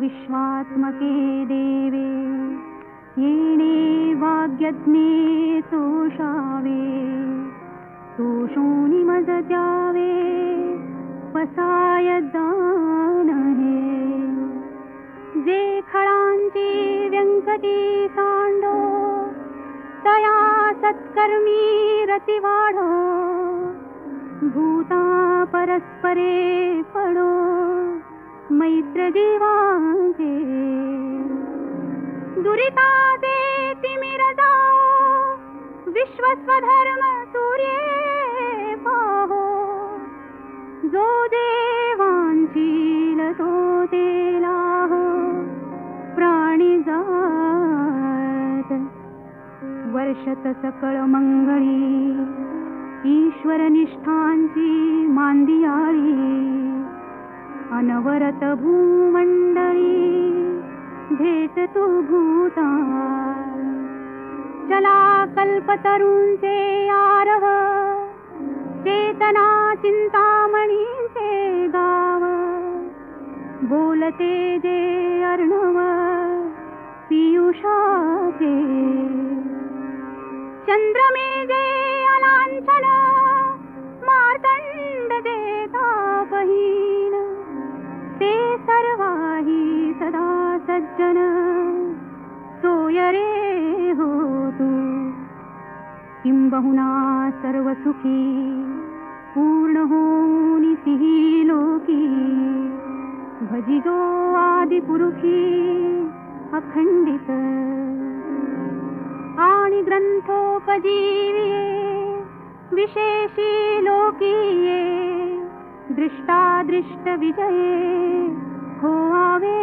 विश्वात्मके देवे येणे वाग्यज्ञे तोषावे तोषोनि मदत्यावे पसाय दानहे। जे खळांची व्यङ्कटी साण्डो तया सत्कर्मी रतिवाढो भूता परस्परे पडो मैत्र जीवांचे दुरिता ते तिमिरदा विश्वस्वधर्म सूर्ये पाहो। जो देवांशील तो तेलाह प्राणी जात। वर्षत सकळ मंगळी। ईश्वरनिष्ठांची मांदियाळी अनवरत भूमण्डली तू भूता चला कल्पतरूंचे आरव चेतना चिंतामणीचे गाव। बोलते जे अर्णव पियुषाचे। चंद्रमे जे अलांछन मार्तंड देता बहीण ते सर्वाही सदा सज्जन। सोयरे हो तू। किंबहुना सर्वसुखी पूर्ण होनिसिही लोकी। भजिजो आदिपुरुषी अखंडित आणि ग्रंथोपजीविये विशेषी लोकीये दृष्टादृष्टविजये हो आवे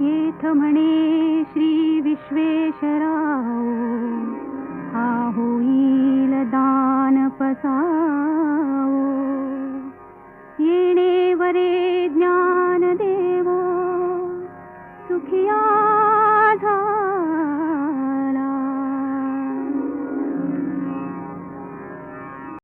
येथ म्हणे श्री विश्वेश्वराव हा होईल